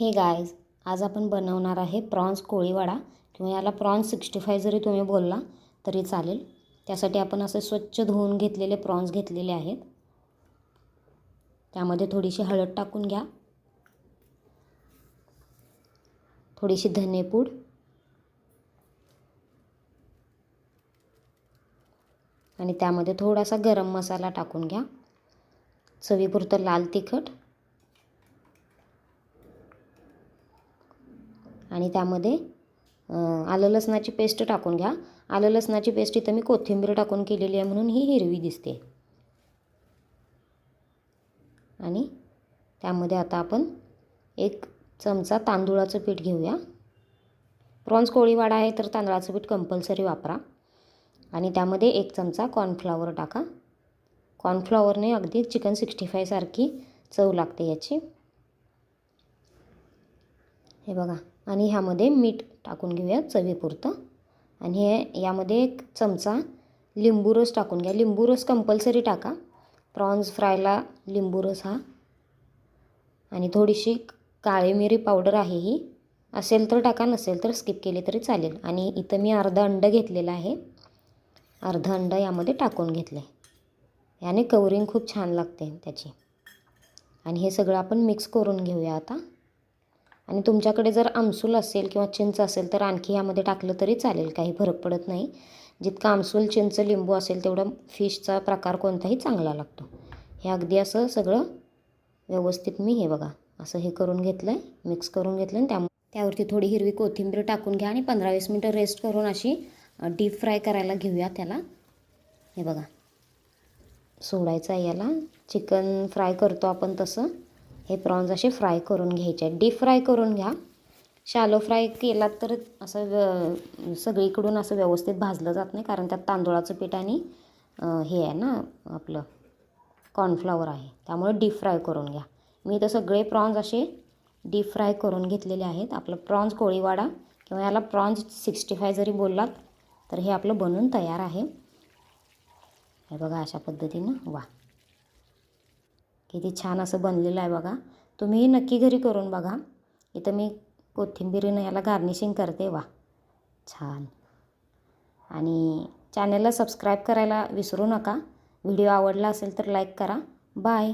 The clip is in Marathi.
हे गायज आज आपण बनवणार आहे प्रॉन्स कोळीवाडा किंवा याला प्रॉन्स सिक्स्टी फाय जरी तुम्ही बोलला तरी चालेल. त्यासाठी आपण असे स्वच्छ धुवून घेतलेले प्रॉन्स घेतलेले आहेत. त्यामध्ये थोडीशी हळद टाकून घ्या. थोडीशी धनेपूड. आणि त्यामध्ये थोडासा गरम मसाला टाकून घ्या. चवीपुरतं लाल तिखट. आणि त्यामध्ये आलं लसणाची पेस्ट टाकून घ्या. आलं लसणाची पेस्ट इथं मी कोथिंबीर टाकून केलेली आहे म्हणून ही हिरवी दिसते. आणि त्यामध्ये आता आपण एक चमचा तांदूळाचं पीठ घेऊया. प्रॉन्स कोळीवाडा आहे तर तांदळाचं पीठ कंपल्सरी वापरा. आणि त्यामध्ये एक चमचा कॉर्नफ्लॉवर टाका. कॉर्नफ्लॉवरने अगदी चिकन सिक्स्टी फायसारखी चव लागते याची. हे बघा. आणि ह्यामध्ये मीठ टाकून घेऊया चवीपुरतं. आणि हे यामध्ये एक चमचा लिंबू रस टाकून घ्या. लिंबू रस कंपल्सरी टाका. प्रॉन्स फ्रायला लिंबू रस हा. आणि थोडीशी काळी मिरी पावडर आहे ही. असेल तर टाका नसेल तर स्किप केली तरी चालेल. आणि इथं मी अर्धं अंडं घेतलेलं आहे. अर्धं अंडं यामध्ये टाकून घेतलं आहे याने कवरिंग खूप छान लागते त्याची. आणि हे सगळं आपण मिक्स करून घेऊया आता. आणि तुमच्याकडे जर आमसूल असेल किंवा चिंच असेल तर आणखी यामध्ये टाकलं तरी चालेल काही फरक पडत नाही. जितका आमसूल चिंच लिंबू असेल तेवढा फिशचा प्रकार कोणताही चांगला लागतो. हे अगदी असं सगळं व्यवस्थित मी हे बघा असं हे करून घेतलं आहे मिक्स करून घेतलं आणि त्यामुळे त्यावरती थोडी हिरवी कोथिंबीर टाकून घ्या आणि पंधरा वीस मिनटं रेस्ट करून अशी डीप फ्राय करायला घेऊया त्याला. हे बघा सोडायचं आहे याला. चिकन फ्राय करतो आपण तसं. हे प्रॉन्स असे फ्राय करून घ्यायचे डीप फ्राय करून घ्या. शालो फ्राय केलात तर असं व्य सगळीकडून असं व्यवस्थित भाजलं जात नाही कारण त्यात तांदूळाचं पीठ आणि हे आहे ना आपलं कॉर्नफ्लॉवर आहे. त्यामुळे डीप फ्राय करून घ्या. मी तर सगळे प्रॉन्स असे डीप फ्राय करून घेतलेले आहेत. आपलं प्रॉन्स कोळीवाडा किंवा याला प्रॉन्स सिक्स्टी फाय जरी बोललात तर हे आपलं बनून तयार आहे. हे बघा अशा पद्धतीनं. वा. किती छान असं बनलेलं आहे बघा. तुम्हीही नक्की घरी करून बघा. इथं मी कोथिंबीरीनं याला गार्निशिंग करते वा. छान. आणि चॅनलला सबस्क्राईब करायला विसरू नका. व्हिडिओ आवडला असेल तर लाईक करा. बाय